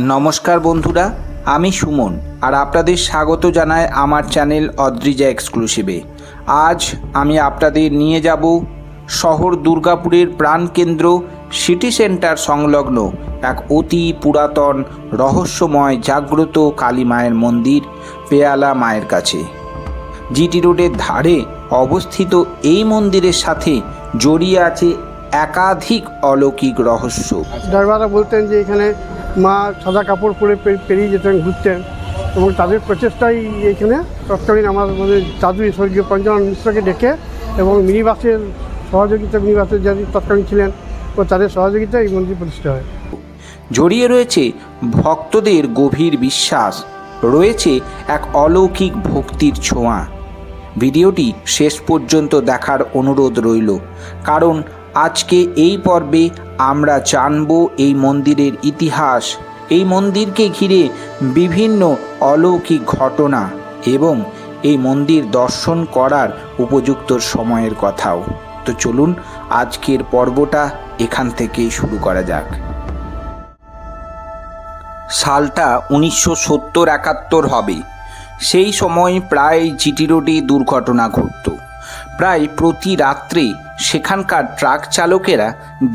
নমস্কার বন্ধুরা, আমি সুমন আর আপনাদের স্বাগত জানাই আমার চ্যানেল অদ্রিজা এক্সক্লুসিভে। আজ আমি আপনাদের নিয়ে যাব শহর দুর্গাপুরের প্রাণকেন্দ্র সিটি সেন্টার সংলগ্ন এক অতি পুরাতন, রহস্যময়, জাগ্রত কালী মায়ের মন্দির, পেয়ালা মায়ের কাছে। জিটি রোডের ধারে অবস্থিত এই মন্দিরের সাথে জড়িয়ে আছে একাধিক অলৌকিক রহস্য। ড্রাইভাররা বলতেন যে এখানে মা সাদা কাপড় পরে পেরিয়ে যেতেন, ঘুরতেন এবং তাদের প্রচেষ্টাই এখানে তৎকালীন আমার মানে দাদু স্বর্গীয় পঞ্চানন মিশ্রকে ডেকে এবং মিনিবাসের সহযোগিতা মিনি বাসের যারা তৎকালীন ছিলেন ও তাদের সহযোগিতায় এই মন্দির প্রতিষ্ঠা হয়। জড়িয়ে রয়েছে ভক্তদের গভীর বিশ্বাস, রয়েছে এক অলৌকিক ভক্তির ছোঁয়া। ভিডিওটি শেষ পর্যন্ত দেখার অনুরোধ রইল, কারণ আজকে এই পর্বে আমরা জানব এই মন্দিরের ইতিহাস। এই মন্দিরকে ঘিরে বিভিন্ন অলৌকিক ঘটনা এবং এই মন্দির দর্শন করার উপযুক্ত সময়ের কথাও। তো চলুন, আজকের পর্বটা এখান থেকেই শুরু করা যাক। সালটা উনিশশো সত্তর একাত্তর হবে। সেই সময় প্রায় জিটি রোডে দুর্ঘটনা ঘটত। প্রায় প্রতি রাত্রে সেখানকার ট্রাক চালকেরা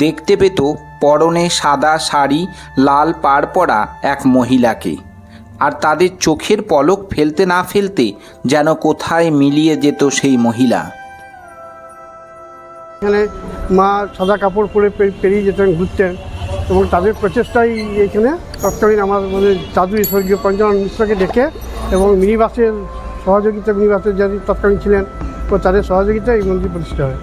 দেখতে পেত পরনে সাদা শাড়ি, লাল পাড় পরা এক মহিলাকে। আর তাদের চোখের পলক ফেলতে না ফেলতে যেন কোথায় মিলিয়ে যেত সেই মহিলা। এখানে মা সাদা কাপড় পরে পেরিয়ে যেতেন, ঘুরতেন এবং তাদের প্রচেষ্টাই এখানে তৎকালীন আমার মানে দাদু স্বর্গীয় পঞ্চানন মিশ্রকে ডেকে এবং মিনিবাসের সহযোগিতা মিনি বাসের যারা তৎকালীন ছিলেন তাদের সহযোগিতায় এই মন্দির প্রতিষ্ঠা হয়।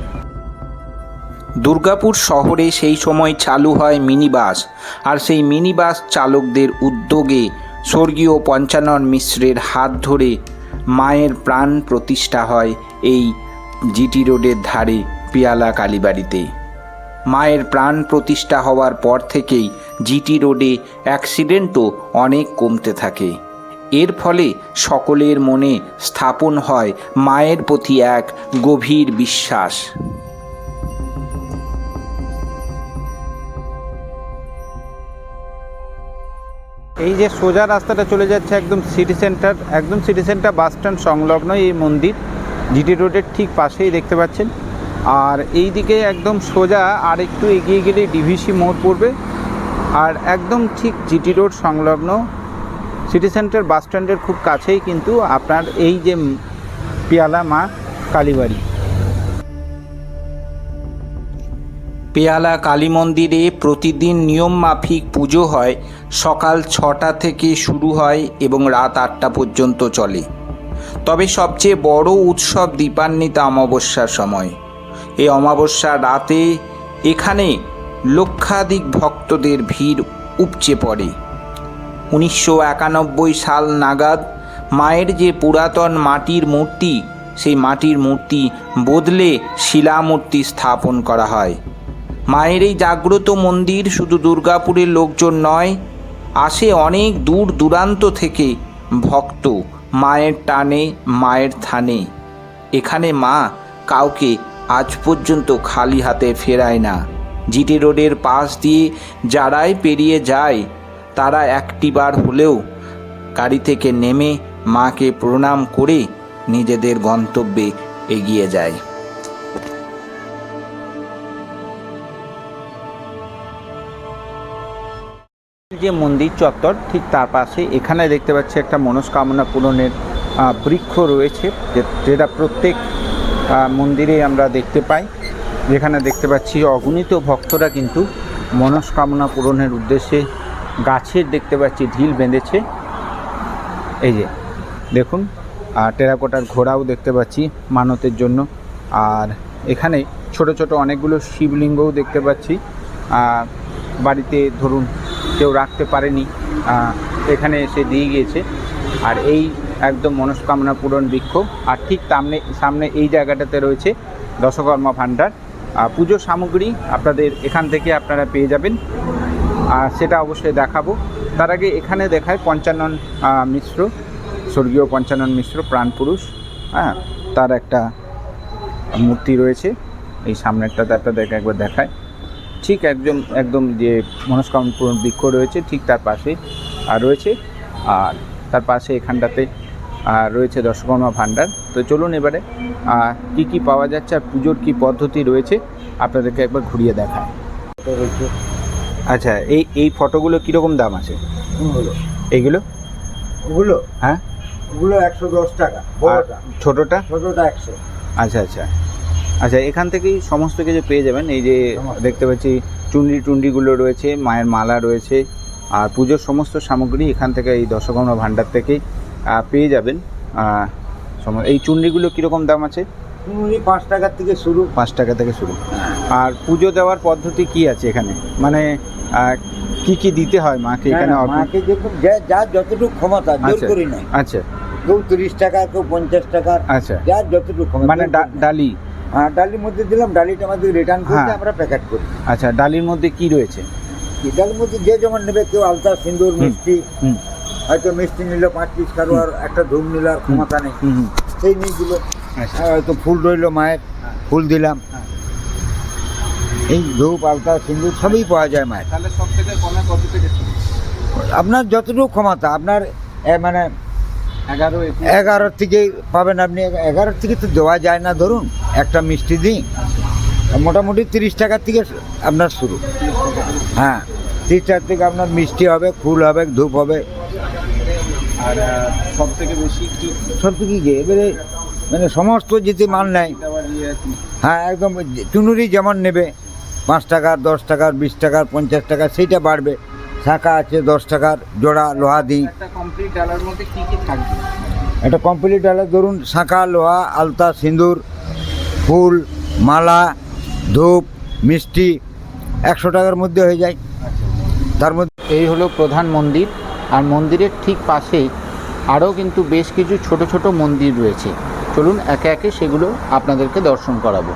দুর্গাপুর শহরে সেই সময় চালু হয় মিনি বাস আর সেই মিনি বাস চালকদের উদ্যোগে স্বর্গীয় পঞ্চানন মিশ্রের হাত ধরে মায়ের প্রাণ প্রতিষ্ঠা হয় এই জিটি রোডের ধারে পিয়ালা কালীবাড়িতে। মায়ের প্রাণ প্রতিষ্ঠা হওয়ার পর থেকেই জিটি রোডে অ্যাক্সিডেন্টও অনেক কমতে থাকে। এর ফলে সকলের মনে স্থাপন হয় মায়ের প্রতি এক গভীর বিশ্বাস। এই যে সোজা রাস্তাটা চলে যাচ্ছে একদম সিটি সেন্টার একদম সিটি সেন্টার বাস স্ট্যান্ড সংলগ্ন এই মন্দির জিটি রোডের ঠিক পাশেই দেখতে পাচ্ছেন। আর এই দিকে একদম সোজা আর একটু এগিয়ে গেলে ডিভিসি মোড় পড়বে। আর একদম ঠিক জিটি রোড সংলগ্ন সিটি সেন্টার বাস স্ট্যান্ডের খুব কাছেই কিন্তু আপনার এই যে পিয়ালা মা কালীবাড়ি। পেয়ালা কালী মন্দিরে প্রতিদিন নিয়ম মাফিক পুজো হয়, সকাল ছটা থেকে শুরু হয় এবং রাত আটটা পর্যন্ত চলে। তবে সবচেয়ে বড় উৎসব দীপান্বিতা অমাবস্যার সময়। এই অমাবস্যা রাতে এখানে লক্ষাধিক ভক্তদের ভিড় উপচে পড়ে। উনিশশো একানব্বই সাল নাগাদ মায়ের যে পুরাতন মাটির মূর্তি, সেই মাটির মূর্তি বদলে শিলামূর্তি স্থাপন করা হয়। মায়ের এই জাগ্রত মন্দির শুধু দুর্গাপুরের লোকজন নয়, আসে অনেক দূর দূরান্ত থেকে ভক্ত মায়ের টানে, মায়ের থানে। এখানে মা কাউকে আজ পর্যন্ত খালি হাতে ফেরায় না। জিটি রোডের পাশ দিয়ে যারাই পেরিয়ে যায়, তারা একটিবার হলেও গাড়ি থেকে নেমে মাকে প্রণাম করে নিজেদের গন্তব্যে এগিয়ে যায়। যে মন্দির চত্বর, ঠিক তার পাশে এখানে দেখতে পাচ্ছি একটা মনস্কামনা পূরণের বৃক্ষ রয়েছে যেটা প্রত্যেক মন্দিরে আমরা দেখতে পাই। যেখানে দেখতে পাচ্ছি অগণিত ভক্তরা কিন্তু মনস্কামনা পূরণের উদ্দেশ্যে গাছের দেখতে পাচ্ছি ঢিল বেঁধেছে। এই যে, দেখুন আর টেরাকোটার ঘোড়াও দেখতে পাচ্ছি মানতের জন্য। আর এখানে ছোট ছোট অনেকগুলো শিবলিঙ্গও দেখতে পাচ্ছি। বাড়িতে ধরুন কেউ রাখতে পারেনি এখানে এসে দিয়ে গিয়েছে। আর এই একদম মনস্কামনা পূরণ বৃক্ষ আর ঠিক সামনে সামনে এই জায়গাটাতে রয়েছে দশকর্মা ভাণ্ডার। পুজোর সামগ্রী আপনাদের এখান থেকে আপনারা পেয়ে যাবেন। আর সেটা অবশ্যই দেখাবো। তার আগে এখানে দেখায় পঞ্চানন মিশ্র, স্বর্গীয় পঞ্চানন মিশ্র প্রাণপুরুষ হ্যাঁ তার একটা মূর্তি রয়েছে। এই সামনেরটাতে আপনাদেরকে একবার দেখায়। ঠিক একদম একদম যে মনস্কামনা পূরণ বৃক্ষ রয়েছে ঠিক তার পাশে আর রয়েছে। আর তার পাশে এখানটাতে আর রয়েছে দশকর্মা ভাণ্ডার। তো চলুন এবারে কি কি পাওয়া যাচ্ছে আর পুজোর কী পদ্ধতি রয়েছে আপনাদেরকে একবার ঘুরিয়ে দেখায় আচ্ছা এই এই ফটোগুলো কীরকম দাম আছে? এইগুলো ওগুলো? হ্যাঁ? ওগুলো একশো দশ টাকা ছোটোটা? ছোটোটা একশো। আচ্ছা আচ্ছা। আচ্ছা এখান থেকেই সমস্ত কিছু পেয়ে যাবেন। এই যে দেখতে পাচ্ছি চুন্ডি টুন্ডিগুলো রয়েছে মায়ের মালা রয়েছে আর পুজোর সমস্ত সামগ্রী এখান থেকে এই দশকর্মা ভাণ্ডার থেকে পেয়ে যাবেন। এই চুন্ডিগুলো কীরকম দাম আছে? পাঁচ টাকার থেকে শুরু। পাঁচ টাকা থেকে শুরু। আর পুজো দেওয়ার পদ্ধতি কি আছে এখানে? মানে কি কি দিতে হয় মাকে এখানে না, না, অর্পণ- মাকে যা- যার যতটুকু ক্ষমতা জোর আচ্ছা করি আচ্ছা। কেউ তিরিশ টাকা কেউ পঞ্চাশ টাকা আচ্ছা। যার যতটুকু ক্ষমতা। মানে ডালি? হ্যাঁ ডালির মধ্যে দিলাম ডালিটা আমাদের রিটার্ন করতে হ্যাঁ। আমরা প্যাকেট করি। আচ্ছা ডালির মধ্যে কি রয়েছে? ডালির মধ্যে যে যেমন নেবে কেউ আলতা সিন্দুর মিষ্টি হয়তো মিষ্টি নিল পাঁচ পিস কারও আর একটা ধূপ নিল আর ক্ষমতা নেই সেই নিয়ে দিল আচ্ছা হয়তো ফুল রইল মায়ের ফুল দিলাম। হ্যাঁ। এই ধূপ আলতা সিন্দুর সবই পাওয়া যায় মায়ের। তাহলে সব থেকে কমে কত থেকে আপনার যতটুকু ক্ষমতা আপনার মানে এগারো থেকে পাবেন আপনি এগারো থেকে তো দেওয়া যায় না ধরুন একটা মিষ্টি দিন মোটামুটি তিরিশ টাকার থেকে আপনার শুরু। হ্যাঁ তিরিশ টাকার থেকে আপনার মিষ্টি হবে ফুল হবে ধূপ হবে। আর সব থেকে বেশি কি? সব থেকে গিয়ে এবারে মানে সমস্ত যদি মাল নেয়? হ্যাঁ একদম চুনুরি যেমন নেবে পাঁচ টাকার দশ টাকার বিশ টাকার পঞ্চাশ টাকা সেইটা বাড়বে। শাঁখা আছে দশ টাকার জোড়া লোহা দিই একটা কমপ্লিট ডালার মধ্যে কি কি থাকবে? একটা কমপ্লিট ডালে ধরুন শাঁখা লোহা আলতা সিঁদুর ফুল মালা ধূপ মিষ্টি একশো টাকার মধ্যে হয়ে যায়। তার মধ্যে এই হলো প্রধান মন্দির আর মন্দিরের ঠিক পাশেই আরও কিন্তু বেশ কিছু ছোট ছোট মন্দির রয়েছে। চলুন একে একে সেগুলো আপনাদেরকে দর্শন করাবো।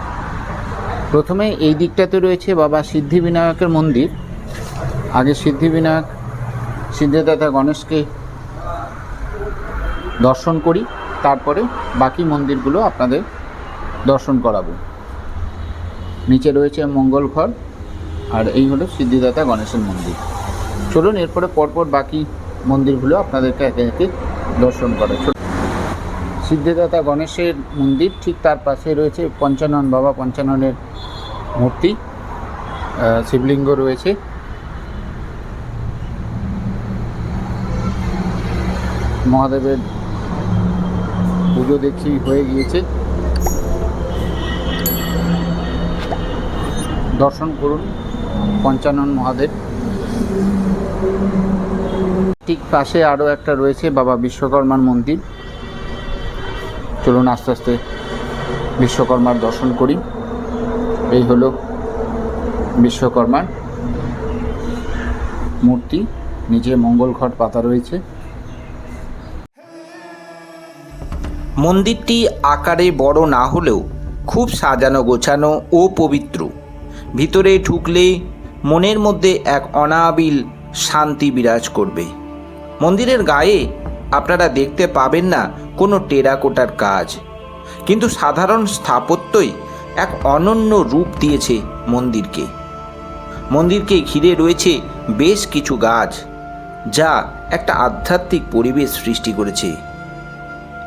প্রথমে এই দিকটাতে রয়েছে বাবা সিদ্ধিবিনায়কের মন্দির। আগে সিদ্ধিবিনায়ক, সিদ্ধিদাতা গণেশকে দর্শন করি, তারপরে বাকি মন্দিরগুলো আপনাদের দর্শন করাবো। নিচে রয়েছে মঙ্গল ঘর, আর এই হলো সিদ্ধিদাতা গণেশের মন্দির। চলুন, এরপরে পরপর বাকি মন্দিরগুলো আপনাদেরকে একে একে দর্শন করা। সিদ্ধিদাতা গণেশের মন্দির, ঠিক তার পাশে রয়েছে পঞ্চানন বাবা, পঞ্চাননের মূর্তি। শিবলিঙ্গ রয়েছে। মহাদেবের পুজো দেখি হয়ে গিয়েছে। দর্শন করুন, পঞ্চানন মহাদেব। ঠিক পাশে আরও একটা রয়েছে, বাবা বিশ্বকর্মার মন্দির। চলুন আস্তে আস্তে বিশ্বকর্মার দর্শন করি। এই হলো বিশ্বকর্মার মূর্তি। নিচে মঙ্গল ঘট পাতা রয়েছে। মন্দিরটি আকারে বড় না হলেও খুব সাজানো গোছানো ও পবিত্র। ভিতরে ঢুকলে মনের মধ্যে এক অনাবিল শান্তি বিরাজ করবে। মন্দিরের গায়ে আপনারা দেখতে পাবেন না কোনো টেরাকোটার কাজ। কিন্তু সাধারণ স্থাপত্যই এক অনন্য রূপ দিয়েছে মন্দিরকে। মন্দিরকে ঘিরে রয়েছে বেশ কিছু গাছ, যা একটা আধ্যাত্মিক পরিবেশ সৃষ্টি করেছে।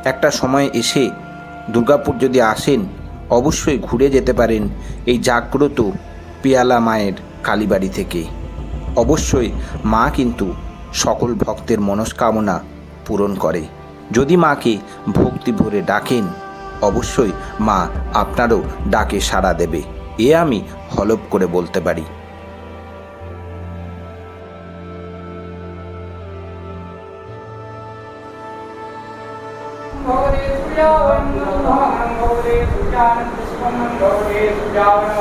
একটা সময় এসে দুর্গাপুর যদি আসেন, অবশ্যই ঘুরে যেতে পারেন এই জাগ্রত পেয়ালা মায়ের কালীবাড়ি থেকে। অবশ্যই মা কিন্তু সকল ভক্তের মনস্কামনা পূরণ করে। যদি মাকে ভক্তি ভরে ডাকেন, অবশ্যই মা আপনারও ডাকে সাড়া দেবে। এ আমি হলপ করে বলতে পারি। भवते सूर्यावन्दं भवते सूर्यानं पुष्पं भवते सूर्यावनः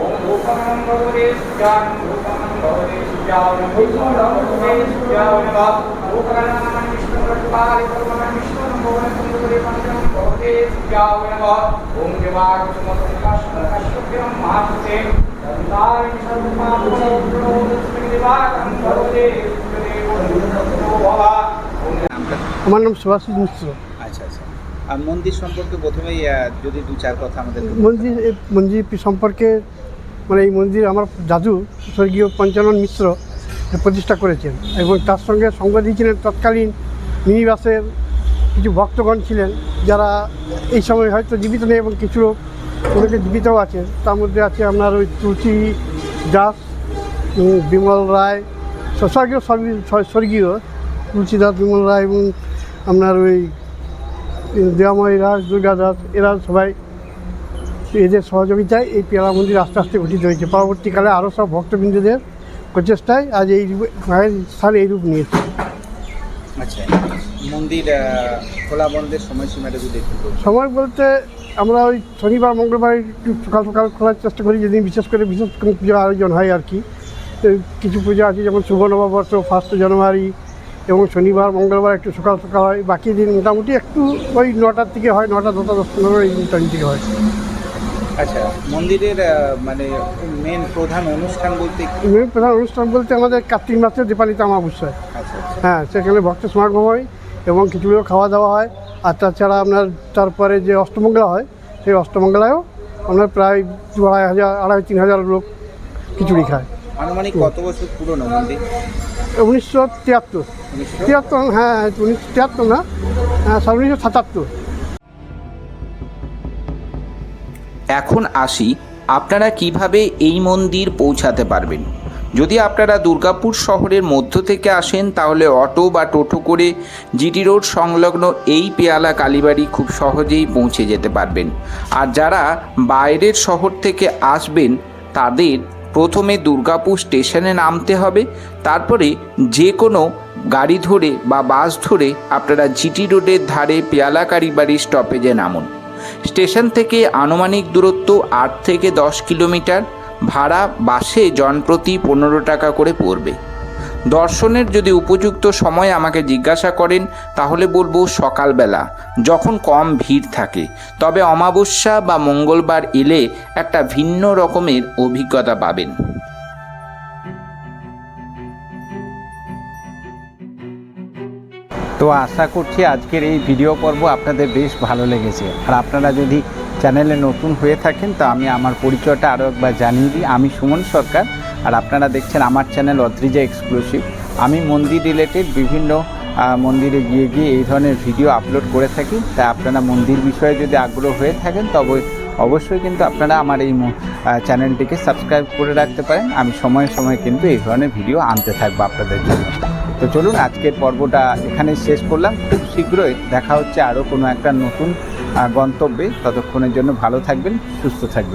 ॐ धूपं भवते सूर्यानं धूपं भवते सूर्यावनं पुष्पं भवते सूर्यावनः धूपगणनं विष्णुप्रतिपादितं विष्णुं भवनं भवते पञ्चं भवते सूर्यावनः ॐ देवागमतं कष्टभ्यं महापुते दन्ताय सर्वमापुरो दिवाकं भवते सूर्यदेवो भव আমার নাম সুভাষিস মিশ্র আচ্ছা আচ্ছা আর মন্দির সম্পর্কে প্রথমেই যদি দু চার কথা আমাদের মন্দির মন্দির সম্পর্কে মানে এই মন্দির আমার দাদু স্বর্গীয় পঞ্চানন মিশ্র প্রতিষ্ঠা করেছেন। এবং তার সঙ্গে সঙ্গ দিয়েছিলেন তৎকালীন মিনিবাসের কিছু ভক্তগণ ছিলেন যারা এই সময় হয়তো জীবিত নেই এবং কিছু লোক অনেকে জীবিতও আছেন তার মধ্যে আছে আপনার ওই তুলসী দাস বিমল রায় স্বর্গীয় স্বর্গীয়- স্বর্গীয় তুলসী দাস বিমল রায় এবং আপনার ওই দেয়াময় দাস দুর্গা দাস এরা সবাই এদের সহযোগিতায় এই পেয়ারা মন্দির আস্তে আস্তে গঠিত হয়েছে। পরবর্তীকালে আরও সব ভক্তবৃন্দদের প্রচেষ্টায় আজ এই মায়ের স্থান এই রূপ নিয়েছে। আচ্ছা মন্দির খোলা বন্ধের সময়সীমাটা যদি সময় বলতে আমরা ওই শনিবার মঙ্গলবার একটু সকাল সকাল খোলার চেষ্টা করি যেদিন বিশেষ করে বিশেষ কোনো পুজো আয়োজন হয় আর কি। কিছু পুজো আছে যেমন শুভ নববর্ষ ফার্স্ট জানুয়ারি এবং শনিবার মঙ্গলবার একটু সকাল সকাল হয়। বাকি দিন মোটামুটি একটু ওই নটার থেকে হয় নটা দশটা দশ পনেরো এই টাইম থেকে হয়। আচ্ছা মন্দিরের মানে মেন প্রধান অনুষ্ঠান বলতে মেন প্রধান অনুষ্ঠান বলতে আমাদের কার্তিক মাসে দীপালিতে অমাবস্যায় আচ্ছা আচ্ছা। হ্যাঁ সেখানে ভক্ত সমাগম হয় এবং কিছুগুলো খাওয়া দাওয়া হয়। আর তাছাড়া আপনার তারপরে যে অষ্টমঙ্গলা হয় সেই অষ্টমঙ্গলায়ও আপনার প্রায় দু আড়াই হাজার আড়াই তিন হাজার লোক খিচুড়ি খায়। আনুমানিক কত বছর পুরনো মন্দির? উনিশশো তিয়াত্তর। তিয়াত্তর হ্যাঁ উনিশশো তিয়াত্তর না হ্যাঁ উনিশশো সাতাত্তর। এখন আসি আপনারা কীভাবে এই মন্দির পৌঁছাতে পারবেন? যদি আপনারা দুর্গাপুর শহরের মধ্য থেকে আসেন তাহলে অটো বা টোটো করে জিটি রোড সংলগ্ন এই পেয়ালা কালীবাড়ি খুব সহজেই পৌঁছে যেতে পারবেন। আর যারা বাইরের শহর থেকে আসবেন তাদের প্রথমে দুর্গাপুর স্টেশনে নামতে হবে, তারপরে যে কোনো গাড়ি ধরে বা বাস ধরে আপনারা জিটি রোডের ধারে পেয়ালা কালীবাড়ি স্টপেজে নামুন। স্টেশন থেকে আনুমানিক দূরত্ব আট থেকে দশ কিলোমিটার, ভাড়া বাসে জনপ্রতি পনেরো টাকা করে পড়বে। দর্শনের যদি উপযুক্ত সময় আমাকে জিজ্ঞাসা করেন, তাহলে বলব সকালবেলা, যখন কম ভিড় থাকে। তবে অমাবস্যা বা মঙ্গলবার এলে একটা ভিন্ন রকমের অভিজ্ঞতা পাবেন। তো আশা করছি আজকের এই ভিডিও পর্ব আপনাদের বেশ ভালো লেগেছে। আর আপনারা যদি চ্যানেলে নতুন হয়ে থাকেন, তো আমি আমার পরিচয়টা আরও একবার জানিয়ে দিই। আমি সুমন সরকার আর আপনারা দেখছেন আমার চ্যানেল অদ্রিজা এক্সক্লুসিভ। আমি মন্দির রিলেটেড বিভিন্ন মন্দিরে গিয়ে গিয়ে এই ধরনের ভিডিও আপলোড করে থাকি। তাই আপনারা মন্দির বিষয়ে যদি আগ্রহ হয়ে থাকেন, তবে অবশ্যই কিন্তু আপনারা আমার এই চ্যানেলটিকে সাবস্ক্রাইব করে রাখতে পারেন। আমি সময়ে সময়ে কিন্তু এই ধরনের ভিডিও আনতে থাকব আপনাদের জন্য। তো চলুন, আজকের পর্বটা এখানে শেষ করলাম। খুব শীঘ্রই দেখা হচ্ছে আরও কোনো একটা নতুন গন্তব্যে। ততক্ষণের জন্য ভালো থাকবেন, সুস্থ থাকবেন।